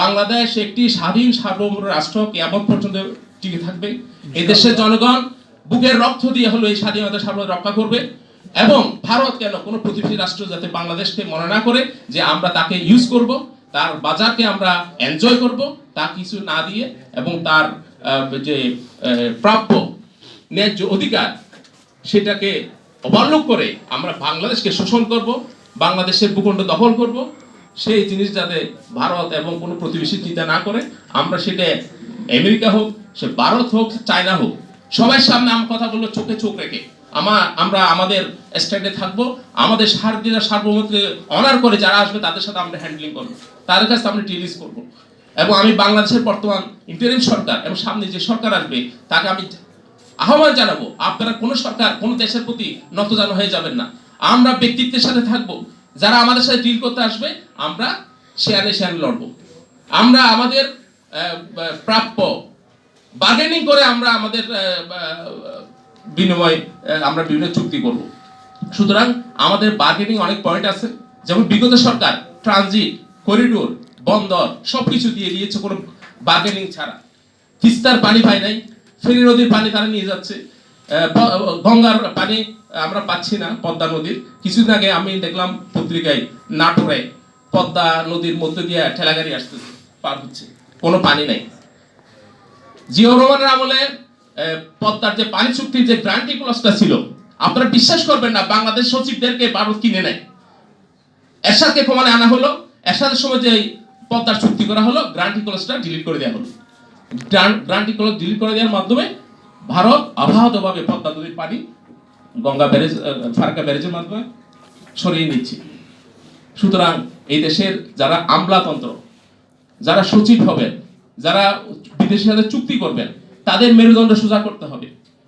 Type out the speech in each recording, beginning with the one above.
বাংলাদেশ একটি স্বাধীন সার্বভৌম রাষ্ট্র কেমন পর্যন্ত টিকে থাকবে। এই দেশের জনগণ বুকের রক্ত দিয়ে হলো এই স্বাধীনতা সার্বভৌম রক্ষা করবে এবং ভারত কেন কোনো প্রতিবেশী রাষ্ট্র যাতে বাংলাদেশকে মনে না করে যে আমরা তাকে ইউজ করব তার বাজারকে আমরা এনজয় করব তা কিছু না দিয়ে এবং তার যে প্রাপ্য ন্যায্য অধিকার সেটাকে অবলম্বন করে আমরা বাংলাদেশকে শোষণ করব বাংলাদেশের ভূখণ্ড দখল করব সেই জিনিস যাতে ভারত এবং কোনো প্রতিবেশী চিন্তা না করে, আমরা সেটা আমেরিকা হোক, সে ভারত হোক চায়না হোক, সবার সামনে আমার কথা বলল চোখে চোখ রেখে, আমার, আমরা আমাদের স্ট্যান্ডে থাকব, আমাদের সার্বিক সার্বভৌমত্বকে অনার করে যারা আসবে, তাদের সাথে আমরা হ্যান্ডলিং করব, তাদের কাছে আমরা রিলিজ করব। এবং আমি বাংলাদেশের বর্তমান ইন্টারিম সরকার এবং সামনে যে সরকার আসবে, তাকে আমি আহ্বান জানাব, আপনারা কোনো সরকার, কোনো দেশের প্রতি নতজান হয়ে যাবেন না। আমরা ব্যক্তিত্বের সাথে থাকব যারা আমাদের সাথে ডিল করতে আসবে, আমরা শেয়ারে শেয়ার লড়বো। আমরা আমাদের প্রাপ্য বার্গেনিং করে আমরা আমাদের বিনিময় আমরা বিভিন্ন চুক্তি করব। সুতরাং আমাদের বার্গেনিং অনেক পয়েন্ট আছে। যেমন বিগত সরকার ট্রানজিট করিডোর বন্দর, সবকিছু দিয়ে দিয়েছে কোনো বার্গেনিং ছাড়া। তিস্তার পানি পায় নাই, ফেনী নদীর পানি তারা নিয়ে যাচ্ছে। গঙ্গার পানি আমরা পাচ্ছি না, পদ্মা নদীর। কিছুদিন আগে আমি দেখলাম পত্রিকায়, নাটোরে পদ্মা নদীর মধ্যে দিয়ে ঠেলাগাড়ি আসতেছে, পার হচ্ছে। কোনো পানি নাই। জিয়াউর রহমানের আমলে পদ্মার যে পানি চুক্তির যে গ্রান্টি ক্লসটা ছিল, আপনারা বিশ্বাস করবেন না, বাংলাদেশ সচিবদেরকে ভারত কিনে নেয়। এরশাদকে কমানে আনা হলো, এরশাদের সময় যে পদ্মার চুক্তি করা হলো, গ্রান্টি ক্লসটা ডিলিট করে দেওয়া হলো। গ্রান্টি ক্লস ডিলিট করে দেওয়ার মাধ্যমে ভারত অবাধভাবে পদ্মা নদীর পানি, গঙ্গা ব্যারেজ ফারাক্কা ব্যারেজের মাধ্যমে সরিয়ে নিচ্ছে। সুতরাং এই দেশের যারা আমলাতন্ত্র, যারা সচিব হবেন, যারা বিদেশের সাথে চুক্তি করবেন, তাদের মেরুদণ্ড সোজা করতে হবে।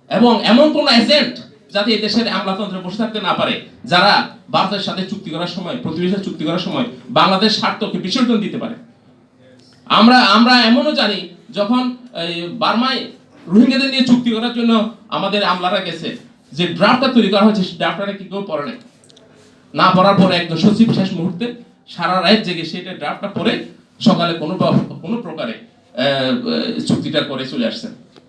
এবং এমন কোন এজেন্ট যাতে এই দেশের আমলাতন্ত্রে বসে থাকতে না পারে, যারা ভারতের সাথে চুক্তি করার সময় প্রতিবেশীর চুক্তি করার সময় বাংলাদেশ স্বার্থকে বিসর্জন দিতে পারে। আমরা আমরা এমনও জানি, যখন বার্মায় রোহিঙ্গাদের নিয়ে চুক্তি করার জন্য আমাদের আমলারা গেছে। যে ড্রাফটটা তৈরি করা হয়েছে ড্রাফটটা কি কেউ পড়ে নাই। না পড়ার পরে একদম সচিব শেষ মুহূর্তে সারা রাত জেগে সেটা ড্রাফটটা পড়ে সকালে কোনো কোনো প্রকারে চুক্তিটা করে চলে আসছেন